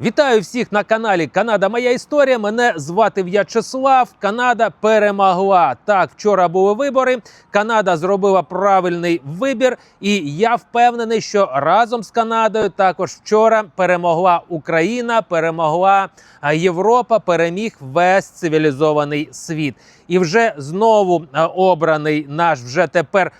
Вітаю всіх на каналі Канада. Моя історія. Мене звати В'ячеслав. Канада перемогла. Так, вчора були вибори. Канада зробила правильний вибір, і я впевнений, що разом з Канадою також вчора перемогла Україна, перемогла Європа, переміг весь цивілізований світ. І вже знову е, обраний наш вже тепер.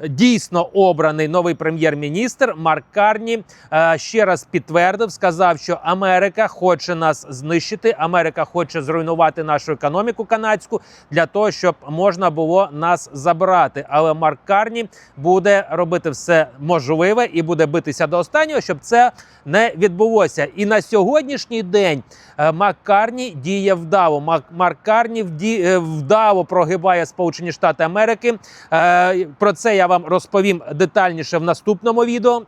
Дійсно обраний новий прем'єр-міністр Марк Карні е, ще раз підтвердив, сказав, що Америка хоче нас знищити. Америка хоче зруйнувати нашу економіку канадську для того, щоб можна було нас забрати. Але Марк Карні буде робити все можливе і буде битися до останнього, щоб це не відбулося. І на сьогоднішній день е, Маккарні діє вдало. Марк Карні е, вдало прогибає Сполучені Штати Америки. Про це я вам розповім детальніше в наступному відео.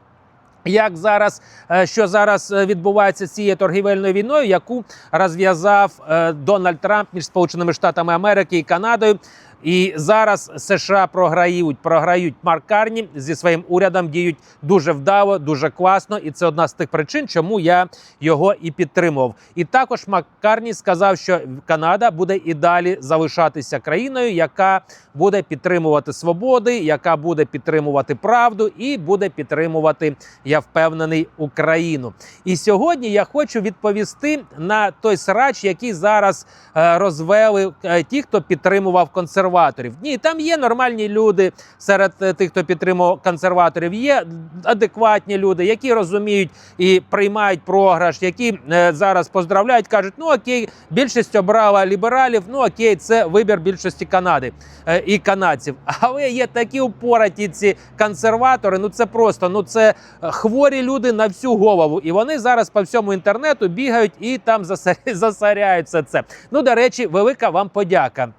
Як зараз, е, що зараз е, відбувається з цією торгівельною війною, яку розв'язав е, Дональд Трамп між Сполученими Штатами Америки і Канадою. І зараз США програють, програють Марк Карні зі своїм урядом діють дуже вдало, дуже класно, і це одна з тих причин, чому я його і підтримував. І також Маккарні сказав, що Канада буде і далі залишатися країною, яка буде підтримувати свободи, яка буде підтримувати правду і буде підтримувати, я впевнений, Україну. І сьогодні я хочу відповісти на той срач, який зараз е, розвели е, ті, хто підтримував консерваторів. Ні, там є нормальні люди серед е, тих, хто підтримував консерваторів. Є адекватні люди, які розуміють і приймають програш, які е, зараз поздравляють, кажуть: ну окей, більшість обрала лібералів. Ну окей, це вибір більшості Канади е, і канадців. Але є такі упораті ці консерватори. Ну це просто ну це е, хворі люди на всю голову. І вони зараз по всьому інтернету бігають і там засаря- все це. Ну, до речі, велика вам подяка.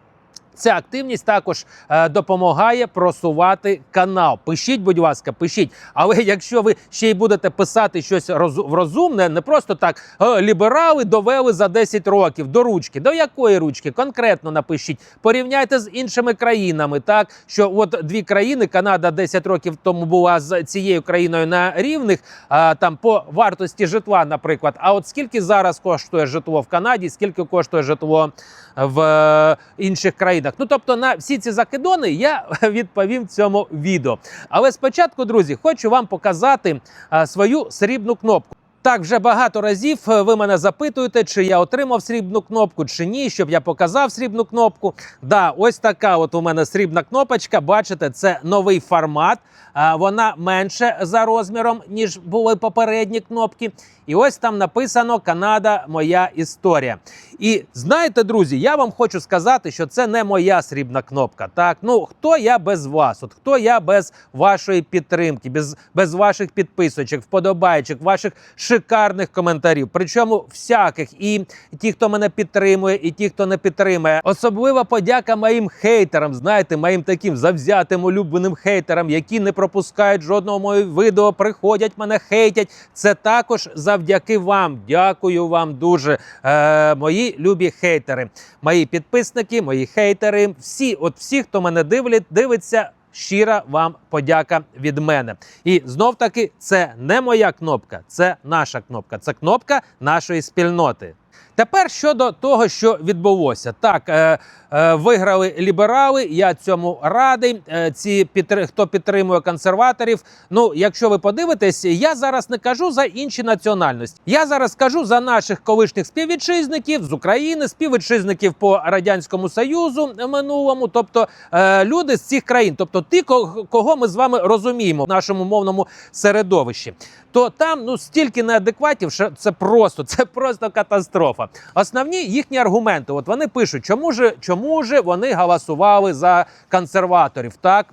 Ця активність також е, допомагає просувати канал. Пишіть, будь ласка, пишіть. Але якщо ви ще й будете писати щось розу- розумне, не просто так «Е, ліберали довели за 10 років до ручки. До якої ручки? Конкретно напишіть. Порівняйте з іншими країнами. Так що от дві країни, Канада 10 років тому була з цією країною на рівних, а, там по вартості житла, наприклад. А от скільки зараз коштує житло в Канаді, скільки коштує житло в е, інших країнах. Ну тобто на всі ці закидони я відповім в цьому відео. Але спочатку, друзі, хочу вам показати свою срібну кнопку. Так, вже багато разів е, ви мене запитуєте, чи я отримав срібну кнопку, чи ні, щоб я показав срібну кнопку. Да, ось така от у мене срібна кнопочка. Бачите, це новий формат. Вона менше за розміром, ніж були попередні кнопки. І ось там написано Канада, моя історія. І знаєте, друзі, я вам хочу сказати, що це не моя срібна кнопка. Так, ну хто я без вас? От хто я без вашої підтримки, без, без ваших підписочок, вподобайчик, ваших шикарних коментарів. Причому всяких, і ті, хто мене підтримує, і ті, хто не підтримує. Особлива подяка моїм хейтерам. Знаєте, моїм таким завзятим улюбленим хейтерам, які не пропускають жодного моєї відео, приходять мене хейтять. Це також завдяки вам. Дякую вам дуже, е, мої любі хейтери, мої підписники, мої хейтери. Всі, от всі, хто мене дивлять, дивиться. Щира вам подяка від мене. І знов таки, це не моя кнопка, це наша кнопка. Це кнопка нашої спільноти. Тепер щодо того, що відбулося, так е, е, виграли ліберали. Я цьому радий. Е, ці підтри- хто підтримує консерваторів. Ну, якщо ви подивитесь, я зараз не кажу за інші національності. Я зараз кажу за наших колишніх співвітчизників з України, співвітчизників по радянському союзу минулому, тобто е, люди з цих країн, тобто ті, ко- кого ми з вами розуміємо в нашому мовному середовищі. То там ну стільки неадекватів, що це просто це просто катастрофа. Основні їхні аргументи. От вони пишуть, чому ж чому ж вони голосували за консерваторів? Так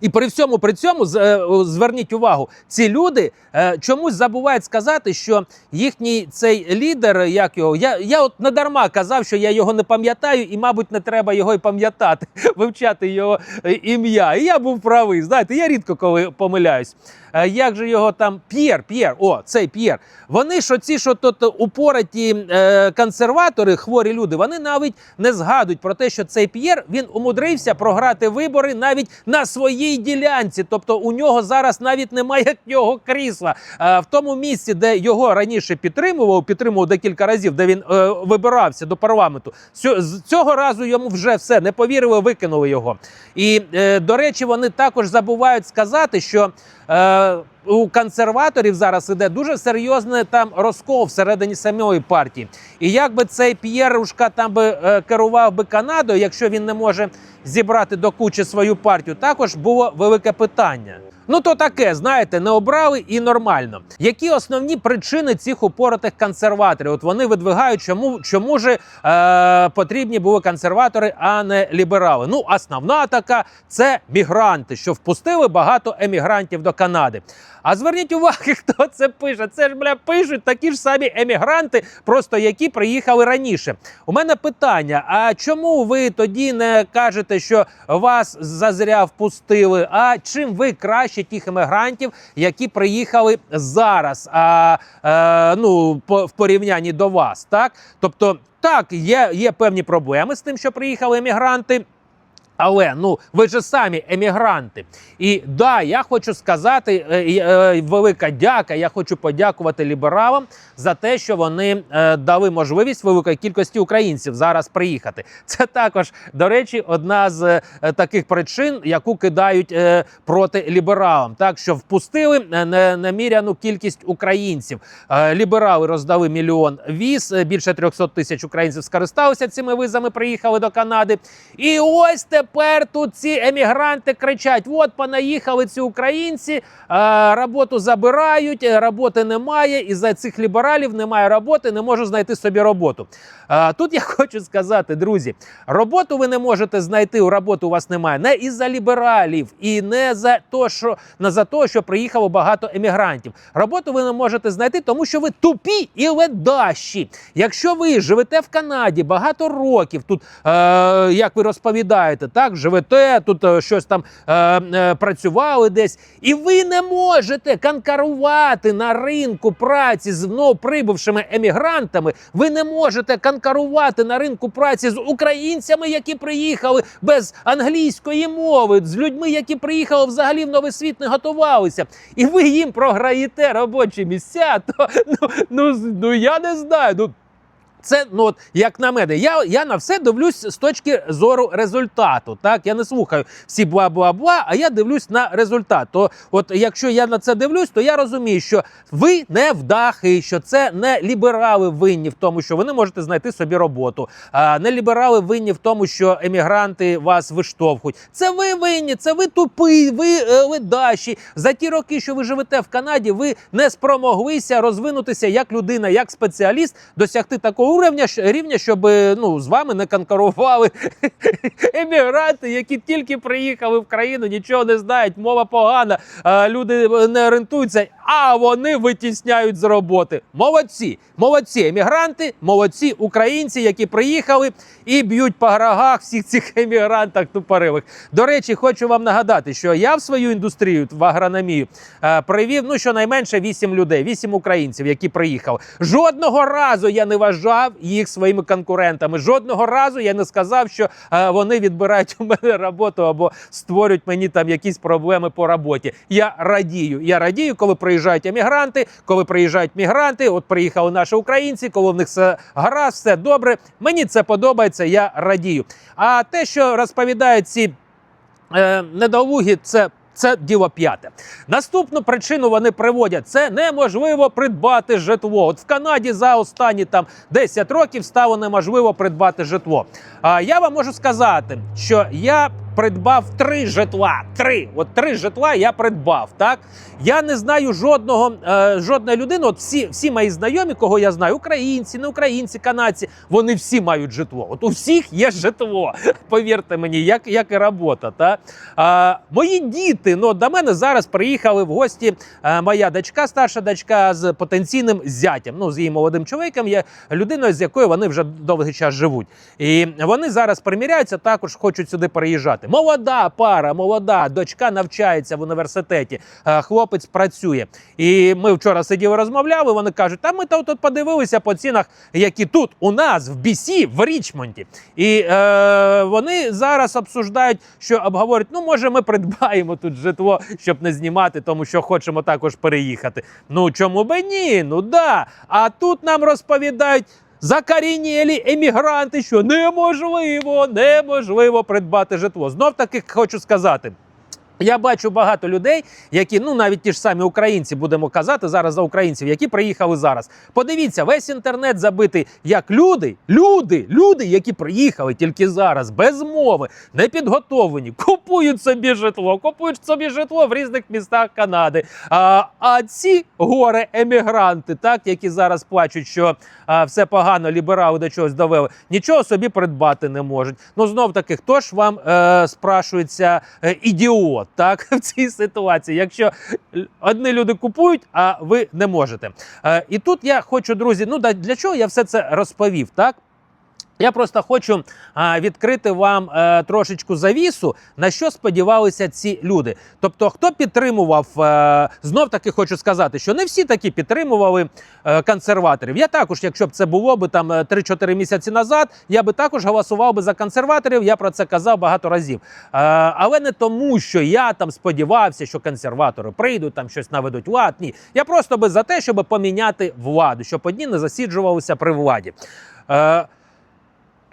І при всьому при цьому е, зверніть увагу, ці люди е, чомусь забувають сказати, що їхній цей лідер, як його, я, я от не дарма казав, що я його не пам'ятаю, і, мабуть, не треба його й пам'ятати, вивчати його е, ім'я. І я був правий. Знаєте, я рідко коли помиляюсь. Е, Як же його там П'єр, П'єр, о, цей П'єр. Вони ж оці, що тут упораті е, консерватори, хворі люди, вони навіть не згадують про те, що цей П'єр він умудрився програти вибори навіть на своїй ділянці. Тобто у нього зараз навіть немає нього крісла. Е, в тому місці, де його раніше підтримував, підтримував декілька разів, де він е, вибирався до парламенту. З цього разу йому вже все не повірили, викинули його. І е, до речі, вони також забувають сказати, що. Е, у консерваторів зараз іде дуже серйозний там розкол всередині самої партії. І як би цей П'єрушка там би е, керував би Канадою, якщо він не може зібрати до кучі свою партію, також було велике питання. Ну то таке, знаєте, не обрали і нормально. Які основні причини цих упоротих консерваторів? От вони видвигають, чому, чому ж е, потрібні були консерватори, а не ліберали. Ну, основна така це мігранти, що впустили багато емігрантів до Канади. А зверніть увагу, хто це пише. Це ж бля пишуть такі ж самі емігранти, просто які приїхали раніше. У мене питання: а чому ви тоді не кажете, що вас зазря впустили? А чим ви краще тих емігрантів, які приїхали зараз? А е, ну по в порівнянні до вас, так? Тобто, так, є, є певні проблеми з тим, що приїхали емігранти. Але ну ви ж самі емігранти. І да, я хочу сказати е, е, велика дяка. Я хочу подякувати лібералам за те, що вони е, дали можливість великої кількості українців зараз приїхати. Це також, до речі, одна з е, таких причин, яку кидають е, проти лібералам. Так що впустили е, неміряну кількість українців. Е, ліберали роздали мільйон віз. е, Більше 300 тисяч українців скористалися цими визами, приїхали до Канади. І ось тепер тут ці емігранти кричать: от понаїхали ці українці, е, роботу забирають, е, роботи немає. І за цих лібералів немає роботи, не можу знайти собі роботу. Е, тут я хочу сказати, друзі, роботу ви не можете знайти. У роботу у вас немає не із-за лібералів, і не за те, що не за те, що приїхало багато емігрантів. Роботу ви не можете знайти, тому що ви тупі і ледащі. Якщо ви живете в Канаді багато років, тут як ви розповідаєте, так живете тут е, щось там е, е, працювали десь, і ви не можете конкурувати на ринку праці з новоприбувшими емігрантами. Ви не можете конкурувати на ринку праці з українцями, які приїхали без англійської мови, з людьми, які приїхали взагалі в новий світ, не готувалися, і ви їм програєте робочі місця. То ну, ну, ну я не знаю. Ну це ну от як на мене, я, я на все дивлюсь з точки зору результату. Так я не слухаю всі бла бла бла, а я дивлюсь на результат. То, от якщо я на це дивлюсь, то я розумію, що ви не вдахи, що це не ліберали винні в тому, що ви не можете знайти собі роботу. А не ліберали винні в тому, що емігранти вас виштовхують. Це ви винні, це ви тупі, ви ледащі. За ті роки, що ви живете в Канаді, ви не спромоглися розвинутися як людина, як спеціаліст, досягти такого рівня, щ- рівня, щоб е, ну з вами не конкурували емігранти, які тільки приїхали в країну, нічого не знають, мова погана, е, люди не орієнтуються, а вони витісняють з роботи. Молодці, молодці, емігранти, молодці українці, які приїхали і б'ють по грагах всіх цих емігрантах тупорилих. До речі, хочу вам нагадати, що я в свою індустрію в агрономію е, привів ну щонайменше 8 людей, 8 українців, які приїхали. Жодного разу я не вважав їх своїми конкурентами. Жодного разу я не сказав, що е, вони відбирають у мене роботу або створюють мені там якісь проблеми по роботі. Я радію. Я радію, коли приїжджають емігранти, коли приїжджають мігранти. От приїхали наші українці, коли в них все гаразд, все добре. Мені це подобається. Я радію. А те, що розповідають ці е, недолугі, це. Це діло п'яте. Наступну причину вони приводять: це неможливо придбати житло. От в Канаді за останні там 10 років стало неможливо придбати житло. А я вам можу сказати, що я придбав три житла. Три, от три житла я придбав. Так я не знаю жодного е, жодної людини. От всі, всі мої знайомі, кого я знаю, українці, не українці, канадці, вони всі мають житло. От у всіх є житло. Повірте мені, як, як і робота. Та? А, мої діти ну, до мене зараз приїхали в гості. е, моя дочка, старша дочка з потенційним зятям. Ну, з її молодим чоловіком, є людиною, з якою вони вже довгий час живуть. І вони зараз приміряються, також хочуть сюди переїжджати. Працювати. Молода пара, молода дочка навчається в університеті, е, хлопець працює. І ми вчора сиділи, розмовляли. Вони кажуть, та ми тут подивилися по цінах, які тут у нас в BC, в Річмонді. І е, вони зараз обсуждають, що обговорюють, ну може ми придбаємо тут житло, щоб не знімати, тому що хочемо також переїхати. Ну чому би ні? Ну да. А тут нам розповідають. Закарінєлі емігранти, що неможливо, неможливо придбати житло. Знов таки хочу сказати. Я бачу багато людей, які ну навіть ті ж самі українці будемо казати зараз за українців, які приїхали зараз. Подивіться, весь інтернет забитий як люди, люди, люди, які приїхали тільки зараз, без мови, не підготовлені, купують собі житло, купують собі житло в різних містах Канади. А, а ці горе емігранти, так які зараз плачуть, що а, все погано, ліберали до чогось довели, нічого собі придбати не можуть. Ну знов таки, хто ж вам е, спрашується е, ідіот? Так, в цій ситуації, якщо одні люди купують, а ви не можете. Е, і тут я хочу, друзі, ну для чого я все це розповів, так? Я просто хочу а, відкрити вам е, трошечку завісу, на що сподівалися ці люди. Тобто, хто підтримував, е, знов таки хочу сказати, що не всі такі підтримували е, консерваторів. Я також, якщо б це було б там е, 3-4 місяці назад, я би також голосував би за консерваторів. Я про це казав багато разів. Е, але не тому, що я там сподівався, що консерватори прийдуть, там щось наведуть лад. Ні, я просто би за те, щоб поміняти владу, щоб одні не засіджувалися при владі. Е,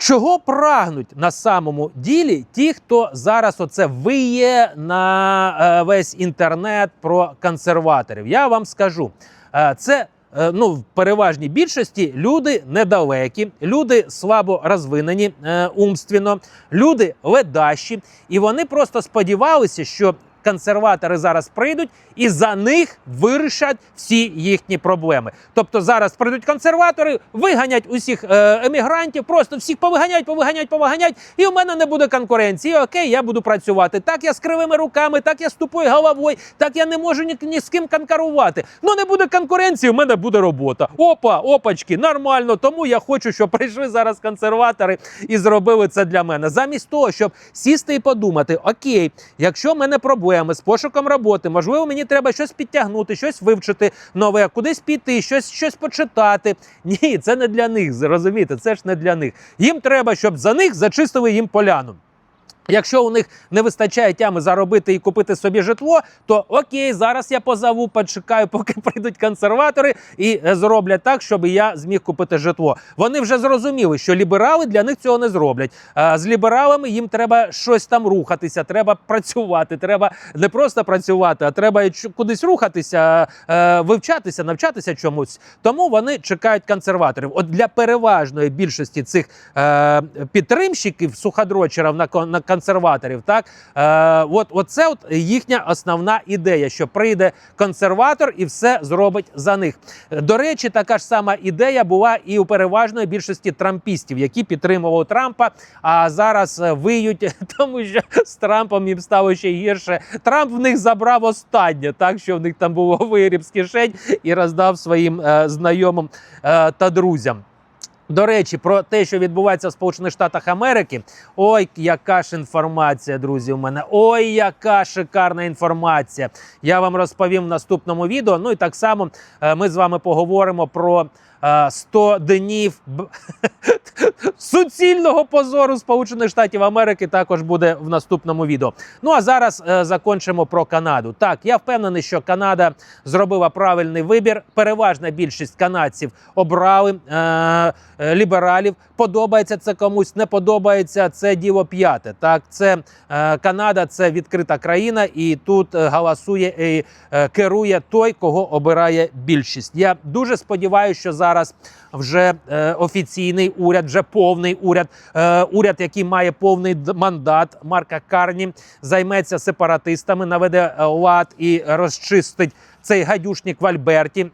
Чого прагнуть на самому ділі ті, хто зараз оце виє на е, весь інтернет про консерваторів? Я вам скажу, е, це е, ну в переважній більшості люди недалекі, люди слабо розвинені умственно, люди ледащі, і вони просто сподівалися, що консерватори зараз прийдуть і за них вирішать всі їхні проблеми. Тобто зараз прийдуть консерватори, виганять усіх е, емігрантів, просто всіх повиганять, повиганять, повиганять, і у мене не буде конкуренції. Окей, я буду працювати. Так я з кривими руками, так я з тупою головою, так я не можу ні, ні з ким конкурувати. Ну не буде конкуренції, у мене буде робота. Опа, опачки, нормально. Тому я хочу, щоб прийшли зараз консерватори і зробили це для мене. Замість того, щоб сісти і подумати: окей, якщо в мене проблеми з пошуком роботи, можливо, мені треба щось підтягнути, щось вивчити нове, кудись піти, щось, щось почитати. Ні, це не для них. Розумієте, це ж не для них. Їм треба, щоб за них зачистили їм поляну. Якщо у них не вистачає тями заробити і купити собі житло, то окей, зараз я позову, почекаю, поки прийдуть консерватори і е, зроблять так, щоб я зміг купити житло. Вони вже зрозуміли, що ліберали для них цього не зроблять. З лібералами їм треба щось там рухатися, треба працювати. Треба не просто працювати, а треба кудись рухатися, е, вивчатися, навчатися чомусь. Тому вони чекають консерваторів. От для переважної більшості цих е, підтримщиків суходрочерів на, на консерваторів, так е, от, оце от їхня основна ідея, що прийде консерватор і все зробить за них. До речі, така ж сама ідея була і у переважної більшості трампістів, які підтримували Трампа, а зараз е, виють, тому що з Трампом їм стало ще гірше. Трамп в них забрав останнє, так що в них там було виріб з кишень і роздав своїм е, знайомим е, та друзям. До речі, про те, що відбувається в Сполучених Штатах Америки. Ой, яка ж інформація, друзі, у мене. Ой, яка шикарна інформація. Я вам розповім в наступному відео. Ну і так само е, ми з вами поговоримо про 100 днів суцільного позору Сполучених Штатів Америки. Також буде в наступному відео. Ну а зараз е, закончимо про Канаду. Так, я впевнений, що Канада зробила правильний вибір. Переважна більшість канадців обрали е, е, лібералів. Подобається це комусь, не подобається це діло п'яте. Так, це Канада, це відкрита країна, і тут голосує і керує той, кого обирає більшість. Я дуже сподіваюся, що зараз вже е, офіційний уряд, вже повний уряд, е, уряд, який має повний мандат Марка Карні, займеться сепаратистами, наведе е, лад і розчистить цей гадюшник в Альберті.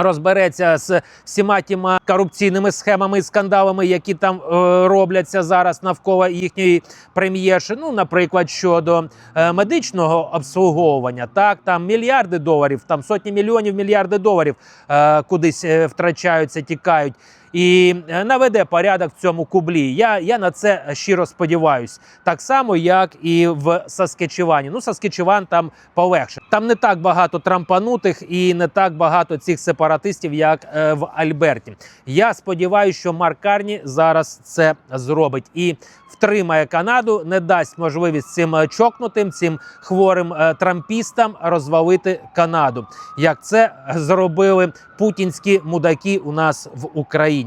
Розбереться з всіма тіма корупційними схемами і скандалами, які там е, робляться зараз навколо їхньої прем'єрши. Ну, наприклад, щодо е, медичного обслуговування, так там мільярди доларів, там сотні мільйонів мільярди доларів е, кудись е, втрачаються, тікають. І е, наведе порядок в цьому кублі. Я, я на це щиро сподіваюсь. Так само, як і в Саскечевані. Ну, Саскечеван там полегше. Там не так багато трампанутих і не так багато цих сепаратистів, як е, в Альберті. Я сподіваюся, що Марк Карні зараз це зробить і втримає Канаду, не дасть можливість цим е, чокнутим, цим хворим трампістам розвалити Канаду, як це зробили путінські мудаки у нас в Україні.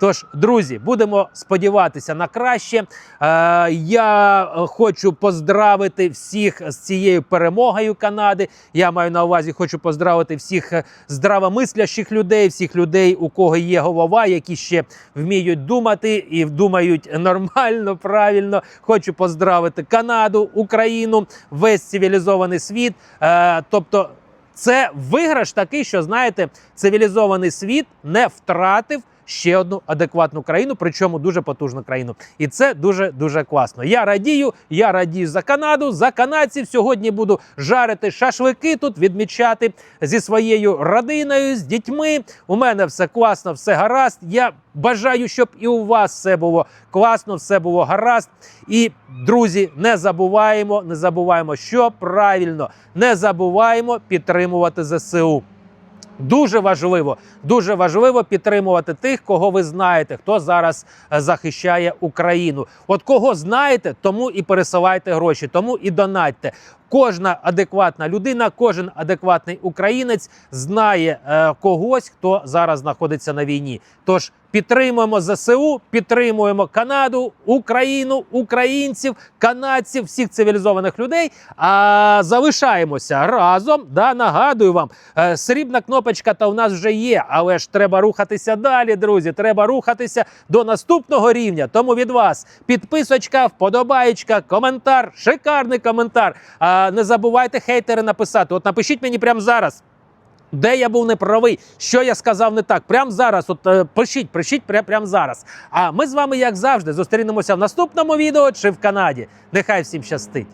Тож, друзі, будемо сподіватися на краще. Е, я е, хочу поздравити всіх з цією перемогою Канади. Я маю на увазі, хочу поздравити всіх е, здравомислящих людей, всіх людей, у кого є голова, які ще вміють думати і думають нормально, правильно. Хочу поздравити Канаду, Україну, весь цивілізований світ. Е, тобто, це виграш такий, що знаєте, цивілізований світ не втратив. Ще одну адекватну країну, причому дуже потужну країну, і це дуже дуже класно. Я радію, я радію за Канаду, за канадців. Сьогодні буду жарити шашлики тут, відмічати зі своєю родиною, з дітьми. У мене все класно, все гаразд. Я бажаю, щоб і у вас все було класно, все було гаразд. І друзі, не забуваємо, не забуваємо, що правильно, не забуваємо підтримувати ЗСУ. Дуже важливо, дуже важливо підтримувати тих, кого ви знаєте, хто зараз е, захищає Україну. От кого знаєте, тому і пересилайте гроші, тому і донатьте. Кожна адекватна людина, кожен адекватний українець знає е, когось, хто зараз знаходиться на війні. Тож підтримуємо ЗСУ, підтримуємо Канаду, Україну, українців, канадців, всіх цивілізованих людей. А залишаємося разом. Да, нагадую вам, е, срібна кнопочка та у нас вже є, але ж треба рухатися далі, друзі. Треба рухатися до наступного рівня. Тому від вас підписочка, вподобаєчка, коментар, шикарний коментар. А не забувайте хейтери написати. От напишіть мені прямо зараз. Де я був неправий, що я сказав не так. Прямо зараз. От е, пишіть, пишіть прямо прям зараз. А ми з вами, як завжди, зустрінемося в наступному відео чи в Канаді. Нехай всім щастить.